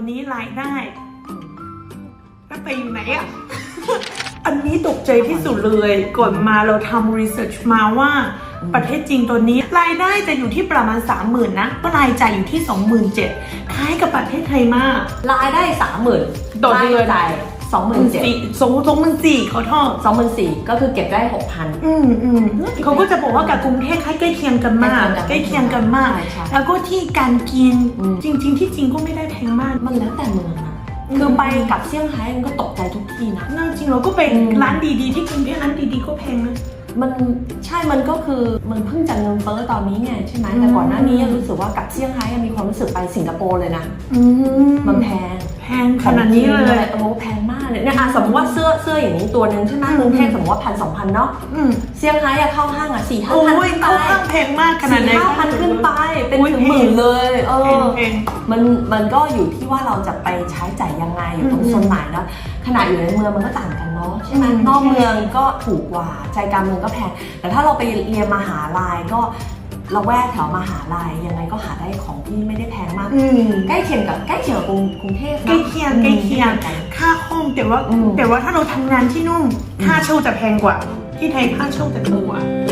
ตัวนี้รายได้ก็ไปอยู่ไหนอะอันนี้ตกใจที่สุดเลยก่อนมาเราทำรีเสิร์ชมาว่าประเทศจีนตัวนี้รายได้จะอยู่ที่ประมาณ 30,000นะก็รายจ่ายอยู่ที่ 27,000คล้ายกับประเทศไทยมาก รายได้สามหมื่นต่อเดือนจ่าย สองหมื่นเจ็ดสี่สองสองหมื่นสี่เขาทอดสองหมื่นสี่ก็คือเก็บได้หกพัน อืมอืมเขาก็จะบอกว่ากับกรุงเทพใกล้เคียงกันมากใกใกล้ล้เคีเคียยงงกักันนมามากกใช่แล้วก็ที่การกินอืมจริง ๆ ที่จริงก็ไม่ได้แพงมากมันแล้วแต่เมืองนะอืมคือไปกับเซี่ยงไฮ้มันก็ตกใจทุกที่นะน่าจริงเราก็ไปอืมร้านดีๆ ที่กรุงเทพร้านดีๆก็แพงนะมันใช่ มันก็คือมันเพิ่งจะเงินเฟ้อตอนนี้ไงใช่ไหมอืมแต่ก่อนหน้านี้ยังรู้สึกว่ากับเซี่ยงไฮ้ยังมีความรู้สึกไปสิงคโปร์เลยนะมันแพงแพงขนาดนี้เลย โอ้แพงมากเลยเนี่ยอะสมมติว่าเสื้อเสื้ออย่างนี้ตัวหนึ่งใช่ไหมอืมกรุงเทพสมมติว่าพันสองพันเนาะอืมเซี่ยงไฮ้อะเข้าห้างอะสี่ห้าโอ้พันยขึ้นไปเขาข้างแพงมากขนาดสี่ไหนห้าพันขึ้นไปเป็นโอ้ยถึงหมื่นเลยเอแพงอแพงมันมันก็อยู่ที่ว่าเราจะไปใช้จ่ายยังไงอยู่ตรงอืมโซนไหนเนาะขนาดอยู่ในเมืองมันก็ต่างกันเนาะใช่ไหมอืมนอกเมืองก็ถูกกว่าใจกลางเมืองก็แพงแต่ถ้าเราไปเรียนมหาลัยก็ เราแวกแถวมหาลัยยังไงก็หาได้ของที่ไม่ได้แพงมาก อืมใกล้เคียงกับใกล้เคียงกับกรุงกรุงเทพนะใกล้เคียงใกล้เคียง อืม ค่าห้องแต่ว่าอืมแต่ว่าถ้าเราทำงานที่นู่นค่าเช่าจะแพงกว่า ที่ไทยค่าเช่าจะถูกกว่าแ